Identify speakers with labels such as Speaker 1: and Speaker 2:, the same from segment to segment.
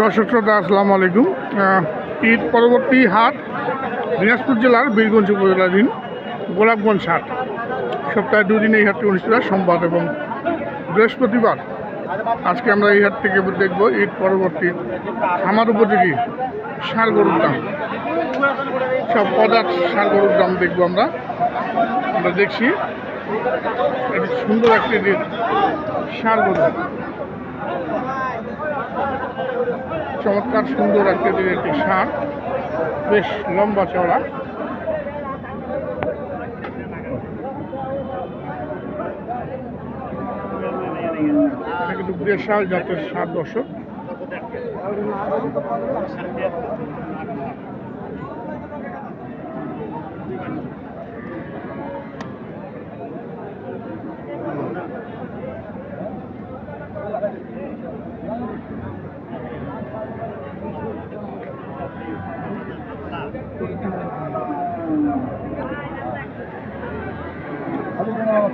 Speaker 1: দর্শক শ্রোতা, আসসালামু আলাইকুম। ঈদ পরবর্তী হাট দিনাজপুর জেলার বীরগঞ্জ উপজেলাধীন গোলাপগঞ্জ হাট। সপ্তাহে দুদিন এই হাটটি অনুষ্ঠিত হয়, সোমবার এবং বৃহস্পতিবার। আজকে আমরা এই হাট থেকে দেখব ঈদ পরবর্তী খামার উপযোগী সার গরুর দাম। সব পদার্থ সার গরুর দাম দেখব আমরা। আমরা দেখছি সুন্দর একটি সার গরু। চমৎকার সুন্দর আকৃতির একটি সার বেশ লম্বা চওড়া। কিন্তু বিশাল জাতের সার দর্শক।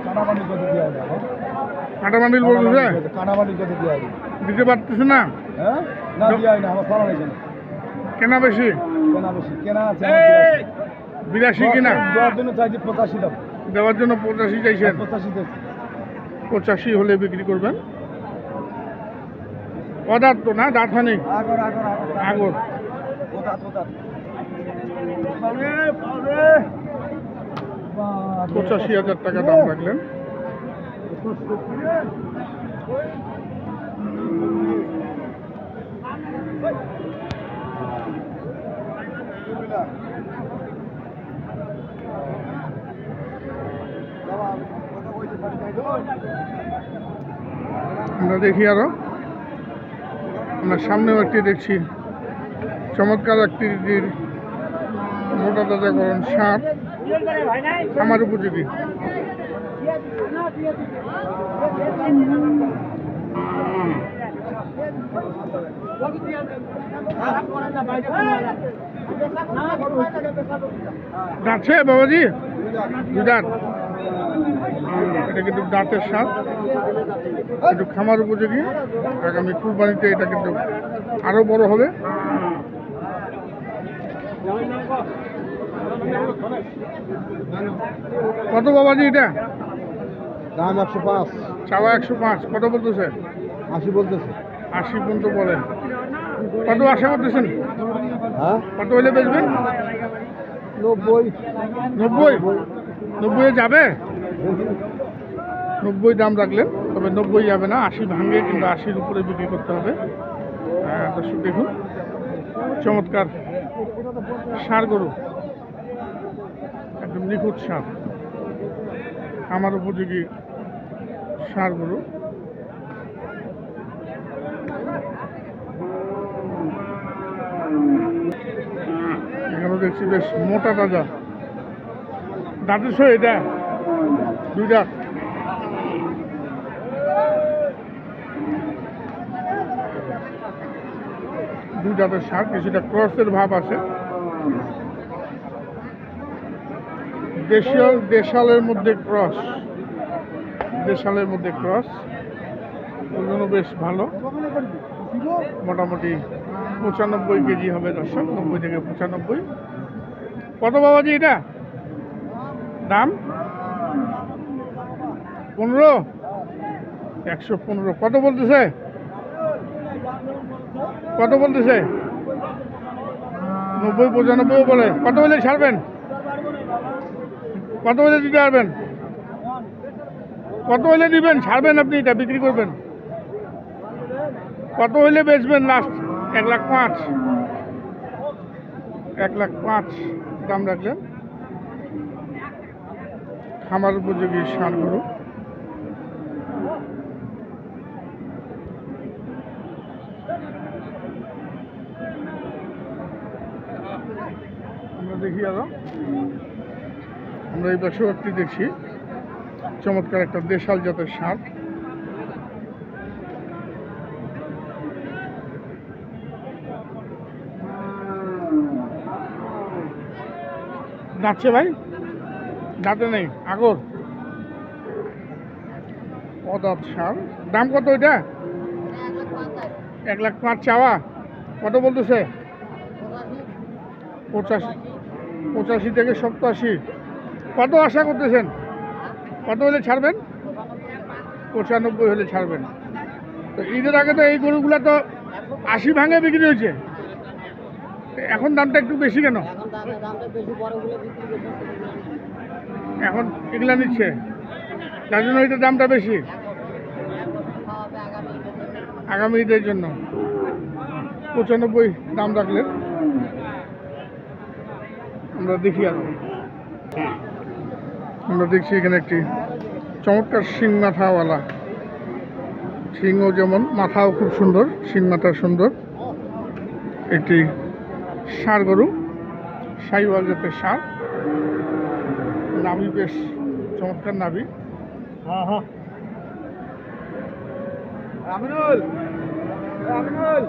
Speaker 2: কানামানি কত দেওয়া হবে
Speaker 1: কাটামান্ডিল বলতেছে
Speaker 2: কানামানি কত দেওয়া হবে
Speaker 1: দিতে পারতেছে না?
Speaker 2: হ্যাঁ? না দেওয়া না আমার সারা নেই
Speaker 1: কেনা বেশি?
Speaker 2: কেনা বেশি কেনা আছে
Speaker 1: বিরাশি কিনা?
Speaker 2: দেওয়ার জন্য চাইছি পঁচাশি দাম
Speaker 1: দেওয়ার জন্য পঁচাশি চাইছেন?
Speaker 2: পঁচাশি দিচ্ছি
Speaker 1: পঁচাশি হলে বিক্রি করবেন? পদার্থ না? দাঁত নেই
Speaker 2: আগর আগর আগর
Speaker 1: আগর। পঁচাশি হাজার টাকা দাম রাখলেন। আমরা দেখি আরও। আমরা সামনেও একটি দেখছি। চমৎকার আকৃতির মোটা তাজাকরণ সাপ আমার উপযোগী। যাচ্ছে বাবাজি? দাঁত। এটা কিন্তু দাঁতের স্বাদ। একটু খামার উপযোগী। আগামী কুরবানিতে এটা কিন্তু আরও বড় হবে। কত বাবাজি এটা?
Speaker 2: দাম একশো পাঁচ।
Speaker 1: চাওয়া একশো পাঁচ। কত বলতেছে?
Speaker 2: আশি বলতেছে।
Speaker 1: আশি পর্যন্ত বলেন কত আশা করতেছেন?
Speaker 2: হ্যাঁ?
Speaker 1: কত হলে বেচবেন?
Speaker 2: নব্বই।
Speaker 1: নব্বই? নব্বই। যাবে? নব্বই দাম রাখলেন তবে নব্বই যাবে না আশি ভাঙে কিন্তু আশির উপরে বিক্রি করতে হবে। দর্শক দেখুন চমৎকার সার গরু। একদম নিখুঁত সার আমার উপযোগী সার গরু এখানে দেখছি বেশ মোটা তাজা। দাঁতের সহ এটা? দুই দাঁত। দুই দাঁতের সার, কিছুটা ক্রসের ভাব আছে। দেশাল দেশালের মধ্যে ক্রস। দেশালের মধ্যে ক্রস। ওর জন্য বেশ ভালো। মোটামুটি পঁচানব্বই কেজি হবে দর্শক, নব্বই থেকে পঁচানব্বই। কত বাবাজি এটা? দাম? পনেরো? একশো পনেরো। কত বলতেছে? কত বলতেছে? নব্বই পঁচানব্বই বলে। কত বলে ছাড়বেন? কত বলে দিতে পারবেন? কত হলে দিবেন? ছাড়বেন আপনি এটা, বিক্রি করবেন। কত হলে বেচবেন লাস্ট এক লাখ পাঁচ। এক লাখ পাঁচ দাম রাখলেন খামার উপযোগী সার গরু। আমরা দেখি আরও। আমরা এই পাশেও দেখছি চমৎকার একটা দেশাল জাতের সার। যাচ্ছে ভাই? দাঁতে নেই, আগর। পদার্থ সার। দাম কত এটা? এক লাখ পাঁচ চাওয়া। কত বলতেছে? পঁচাশি পঁচাশি থেকে সপ্তাশি। কত আশা করতেছেন? কত হলে ছাড়বেন? পঁচানব্বই হলে ছাড়বেন। তো ঈদের আগে তো এই গরুগুলো তো আশি ভাঙে বিক্রি হয়েছে। এখন দামটা একটু বেশি কেন?
Speaker 3: এখন
Speaker 1: এগুলা নিচ্ছে। যার জন্য এটার দামটা বেশি।
Speaker 3: আগামী ঈদের
Speaker 1: জন্য। পঁচানব্বই দাম রাখলেন আমরা দেখি আর। আমরা দেখছি এখানে একটি চমৎকার শিং মাথাওয়ালা। শিংও যেমন মাথাও খুব সুন্দর শিং মাথা সুন্দর। একটি সার গরু সাইওয়াল জাতের ষাঁড়। নাভি বেশ চমৎকার নাভি।
Speaker 2: হ্যাঁ হ্যাঁ। আমিনুল আমিনুল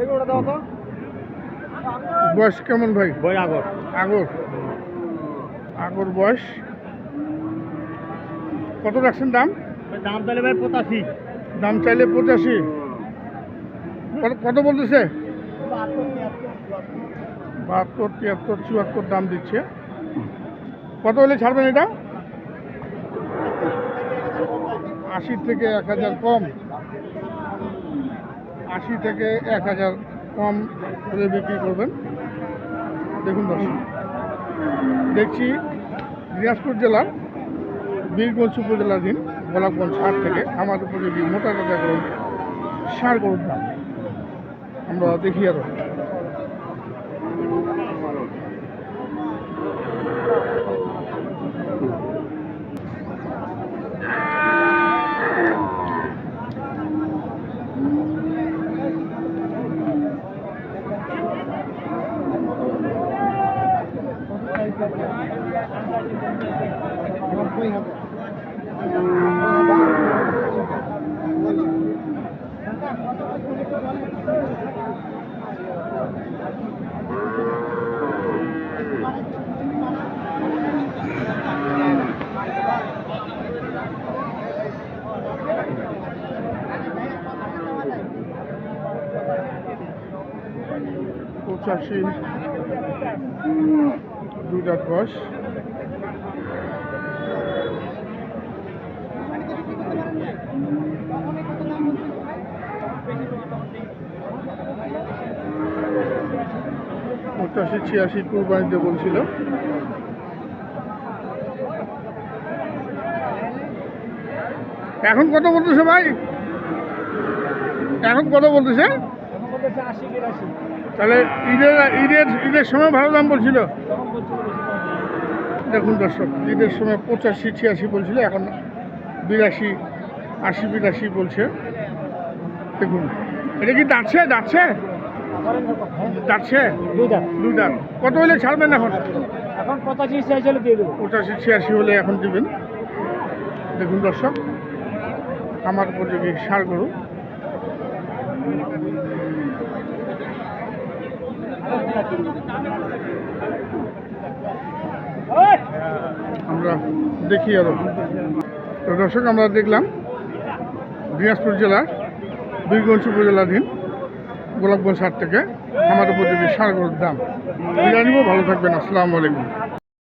Speaker 2: এই দাও তো।
Speaker 1: বয়স কেমন ভাই?
Speaker 2: আগর।
Speaker 1: আগর। আগর বয়স। কত রাখছেন দাম?
Speaker 2: দাম তাহলে ভাই পঁচাশি।
Speaker 1: দাম চাইলে পঁচাশি। কত- কত বলতেছে? বাহাত্তর তিয়াত্তর চুয়াত্তর দাম দিচ্ছে। কত হলে ছাড়বেন এটা? আশি থেকে এক হাজার কম। আশি থেকে এক হাজার কম করে বিক্রি করবেন। দেখুন দর্শক দেখছি দিনাজপুর জেলার বীরগঞ্জ উপজেলাধীন গোলাপগঞ্জ হাট থেকে আমাদের উপযোগী মোটা কথা গরু সার গরুর দাম। আমরা দেখি আরও
Speaker 2: নব্বই হাজার
Speaker 1: পঁচাশি দুই দাঁত বয়স পঁচাশি, ছিয়াশি কুরবানিতে বলছিল। এখন কত বলতেছে ভাই? এখন কত বলতেছে? তাহলে ঈদের ঈদের ঈদের সময় ভালো দাম বলছিল? দেখুন দর্শক ঈদের সময় পঁচাশি ছিয়াশি বলছিল এখন বিরাশি আশি বিরাশি বলছে। দেখুন এটা কি দাঁড়ছে দাঁড়ছে দাঁড়ছে
Speaker 2: দুই
Speaker 1: দাঁত। কত হলে ছাড়বেন এখন?
Speaker 2: এখন পঁচাশি চাইছে দিয়ে দেবো।
Speaker 1: পঁচাশি ছিয়াশি হলে এখন দিবেন। দেখুন দর্শক আমার উপযোগী সার গরু। আমরা দেখি আরও। তো দর্শক, আমরা দেখলাম দিনাজপুর জেলার দুইগঞ্জ উপজেলাধীন গোলাপগঞ্জ হাট থেকে আমাদের প্রতিদিন সার গরুর দাম। জানিব নিব, ভালো থাকবেন, আসসালামু আলাইকুম।